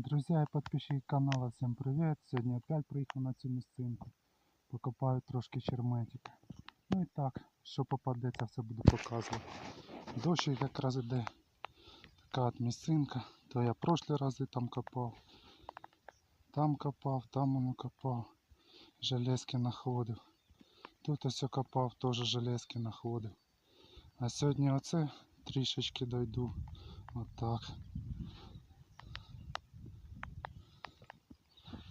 Друзья и подписчики канала, всем привет! Сьогодні опять приїхав на цю місцинку. Покопаю трошки черметика. Ну і так, що попадеться, все буду показувати. Дощ якраз іде. Така от місцинка. То я прошлі рази там копав. Там копав, там воно копав. Железки знаходив. Тут ось копав, теж железки знаходив. А сьогодні оце трішечки дойду. Отак.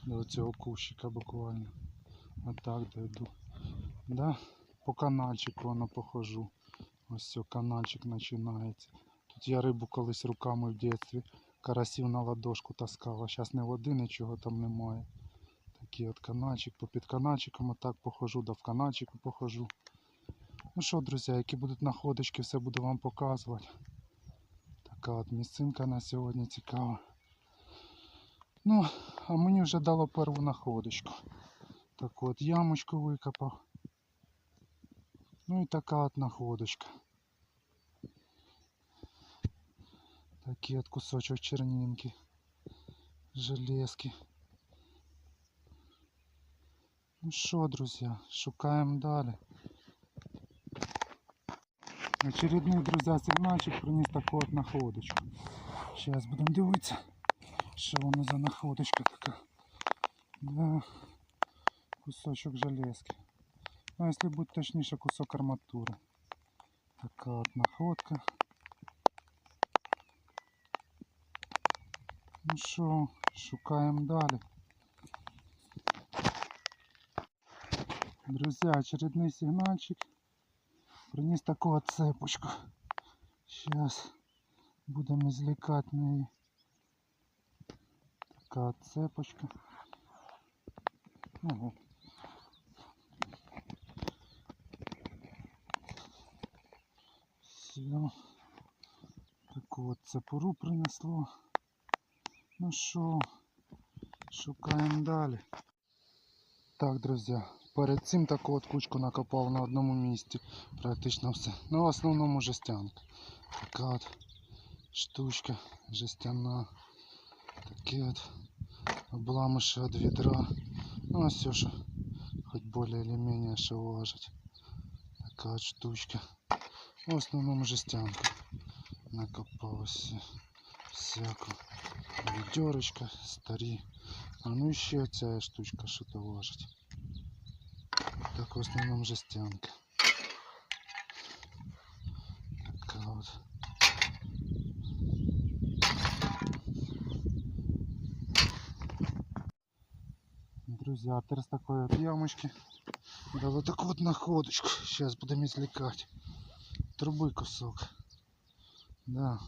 До цього кущика буквально. Отак дойду. Да? По канальчику воно похожу. Ось все, канальчик починається. Тут я рибу колись руками в дитинстві карасів на ладошку таскав, а зараз не води, нічого там немає. Такий от канальчик, по під канальчиком отак похожу, да в канальчику похожу. Ну що, друзі, які будуть находочки, все буду вам показувати. Така от місцинка на сьогодні цікава. Ну, а мені вже дало перву находочку. Так от, ямочку викопав. Ну і така от находочка. Такий от кусочок чернинки. Железки. Ну що, друзі, шукаємо далі. Очередний, друзі, сигнальчик приніс таку от находочку. Зараз будемо дивитися. Що воно за находочка така? Да. Кусочок железки. Ну, если быть точніше, кусок арматури. Така от находка. Ну що, шукаємо далі. Друзі, очередний сигнальчик. Приніс таку от цепочку. Сейчас будемо извлекать неї. Така от цепочка. Ого. Все. Таку от цепуру принесло. Ну що, шукаємо далі. Так, друзі, перед цим таку от кучку накопав на одному місці. Практично все. Ну, в основному жестянка. Така от штучка жестяна. Такі от обламыши от ведра. Ну, а все, що хоч более или менее що важить. Така от штучка. В основному жестянка. Накопалося всяко. Відьорочка, старі. А ну і ще ця штучка що то важить. Так в основному жестянка. Друзья, а с такой вот ямочки дало такую вот находочку. Сейчас будем извлекать. Трубы кусок. Да,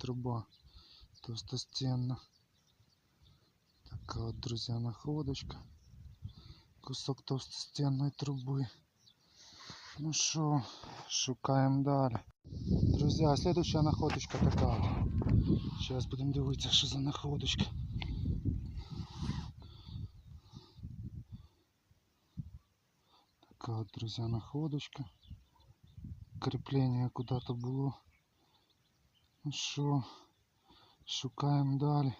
труба толстостенна. Такая вот, друзья, находочка. Кусок толстостенной трубы. Ну что, шукаем далі. Друзья, следующая находочка такая. Сейчас будем дивитися, що за находочка. Така от, друзья, находочка. Крепление куда-то было. Ну що, шукаємо далі.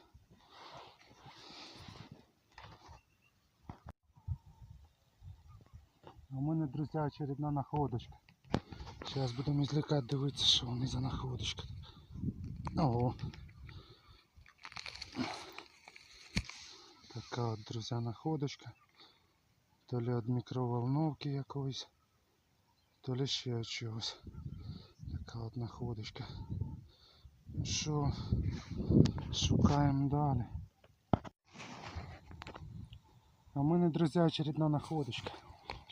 А у мене, друзі, очередна находочка. Зараз будемо извлекати, дивитися, що вони за находочка. Ого. Така от, друзі, находочка. То ли від мікроволновки якоїсь, то ли ще від чогось. Така от находочка. Ну що, шукаємо далі. А в мене, друзі, очередна находочка.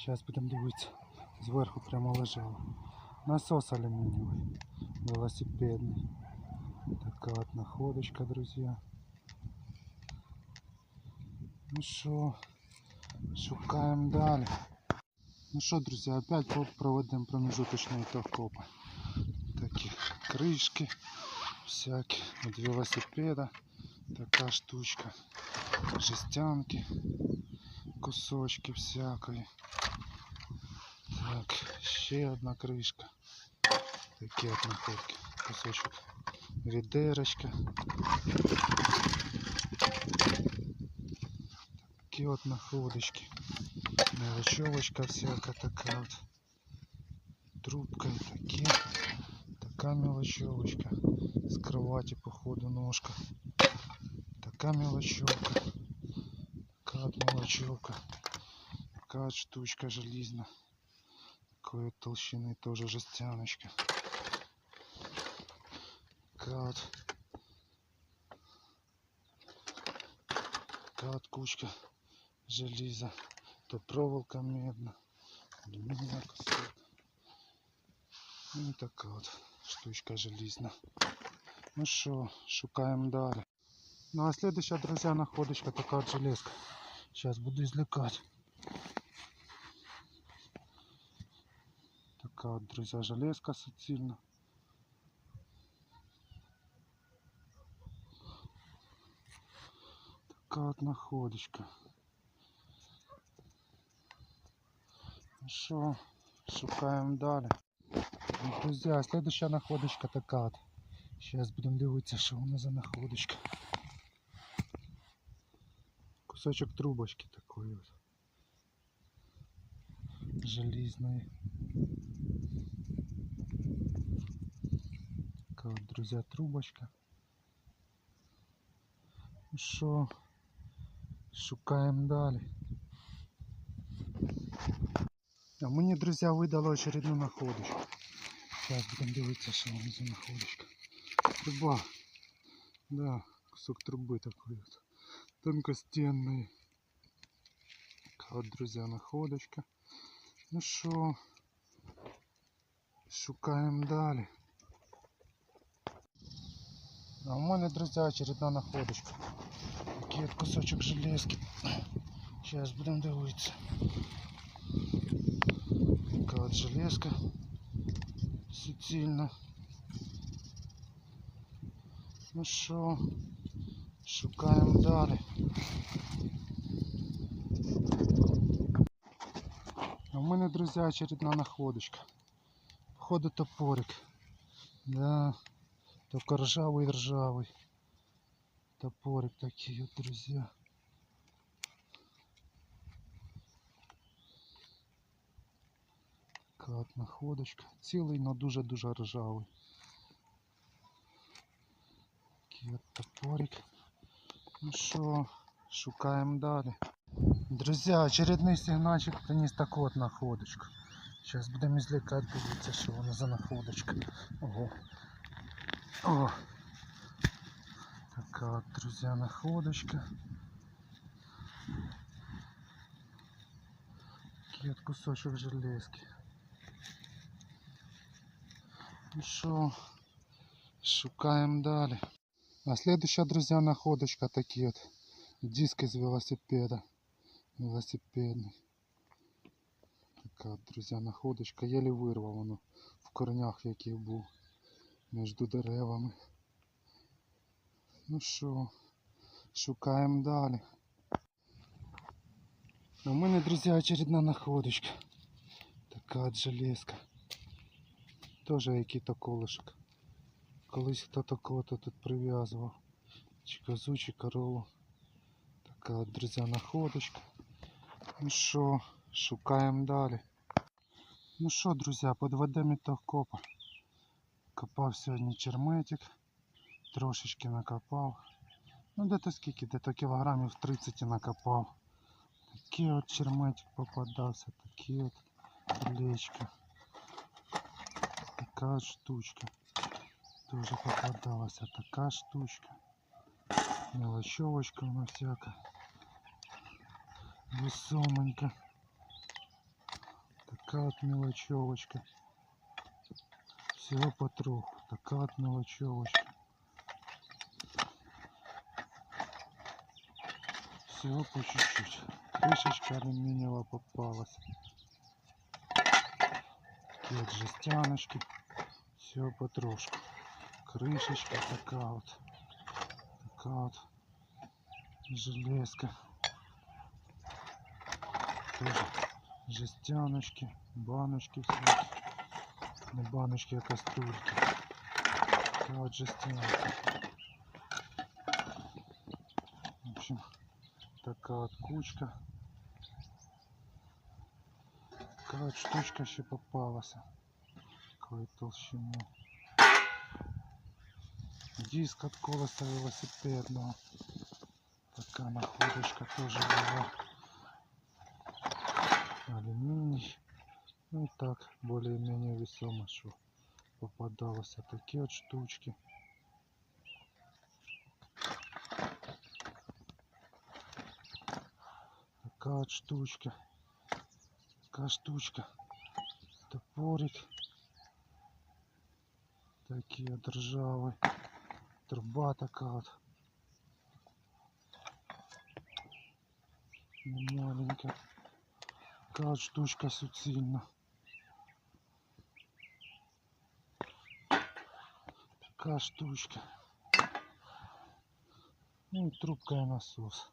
Зараз будемо дивитися. Зверху прямо лежала. Насос алюмінієвий. Велосипедний. Така от находочка, друзі. Ну що, шукаємо далі. Ну що, друзі, опять по- проведемо промежуточний итог копа. Такі кришки всякі від велосипеда. Така штучка. Жестянки. Кусочки всякої. Так, ще одна кришка. Такі от находки. Кусочок відерочка. такі от находочки. Мелочевочка всяка така от. Трубка і такі. Така мелочевочка. З кроваті, походу, ножка. Така мелочевка. Така от мелочевка. Така от штучка железна. Такой вот толщины тоже жестяночка. Такая вот. Такая вот кучка железа. То проволока медна. Алюминиевая. Ну такая вот штучка железна. Ну что, шукаем далі. Ну а следующая, друзья, находочка такая вот железка. Сейчас буду извлекать. Такая вот, друзья, железка суцільна. Така от находочка. що, шукаємо далі. Ну, Друзі, а следующая находочка така от. Зараз будемо дивитися, що вона за находочка. Кусочок трубочки такої от. Железної. Така от, друзі, трубочка. Ну що, шукаємо далі. А мені, друзі, видало очередну находочку. Зараз будемо дивитися, що воно за находочка. Труба. Да, кусок трубы такой вот. Тонкостенный. Така от, друзі, находочка. Ну що, шукаємо далі. А у мене, друзі, очередна находочка. Такий от кусочок железки. Сейчас будемо дивитися. Така от железка. Суцільна. Ну що, шукаємо далі. А у мене, друзі, очередна находочка. Походу топорик. Да. Только ржавый ржавый. Топорик такие вот, друзья. Така от находочка. Цілий, но дуже-дуже ржавий. Такий от топорик. Ну що, шукаємо далі. Друзі, очередний сигнальчик приніс таку от находочку. Зараз будемо извлекати, дивитися, що воно за находочка. Ого. О! Така от, друзья, находочка. Такий от кусочок железки. Ну що, шукаємо далі. А следующая, друзья, находочка такие вот диски из велосипеда. Велосипедный. Така, от, друзья, находочка. Еле вирвав воно в корнях, який був між деревами. Ну що, шукаємо далі. А у мене, друзі, очередна находочка. Така от железка. Тоже який-то колышек. Колись хто-то кого-то тут прив'язував. Чи козу, чи корову. Така от, друзі, находочка. Ну що, шукаємо далі. Ну що, друзі, подведемо ітог копа. Копав сьогодні черметик. Трошечки накопав. Ну де-то скільки, де-то кілограмів 30 накопав. Такий от черметик попадався, такі от лечки. Така штучка. Тоже попадалася така штучка. Мелочевочка вона всяка. Весомонька. Така от мелочевочка. Всего потроху. Така от мелочевочка. Всего по чуть-чуть. Крышечка алюминиевая попалась. Такие вот жестяночки. Все потрошку. Крышечка такая вот. Такая вот железка. Тоже жестяночки, баночки всякие. Не баночки, а кастрюльки. Такая вот жестянка. В общем, така от кучка. Така от штучка ще попалася. Такої толщини. Диск от колеса велосипедного. Така находочка тоже була. Алюминий. Ну и так, более-менее весомо, що попадалося такі от штучки. Така от штучка. Така штучка. Топорик Такі от ржаві. Труба така от. Не маленька. Така от штучка суцільна. Така штучка. Ну и трубка и насос.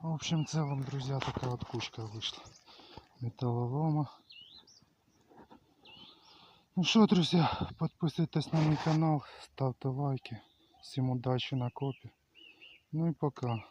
В общем, в целом, друзья, такая вот кучка вышла. Металлолома. Ну что, друзья, подписывайтесь на мой канал, ставьте лайки. Всем удачи на копе. Ну и пока.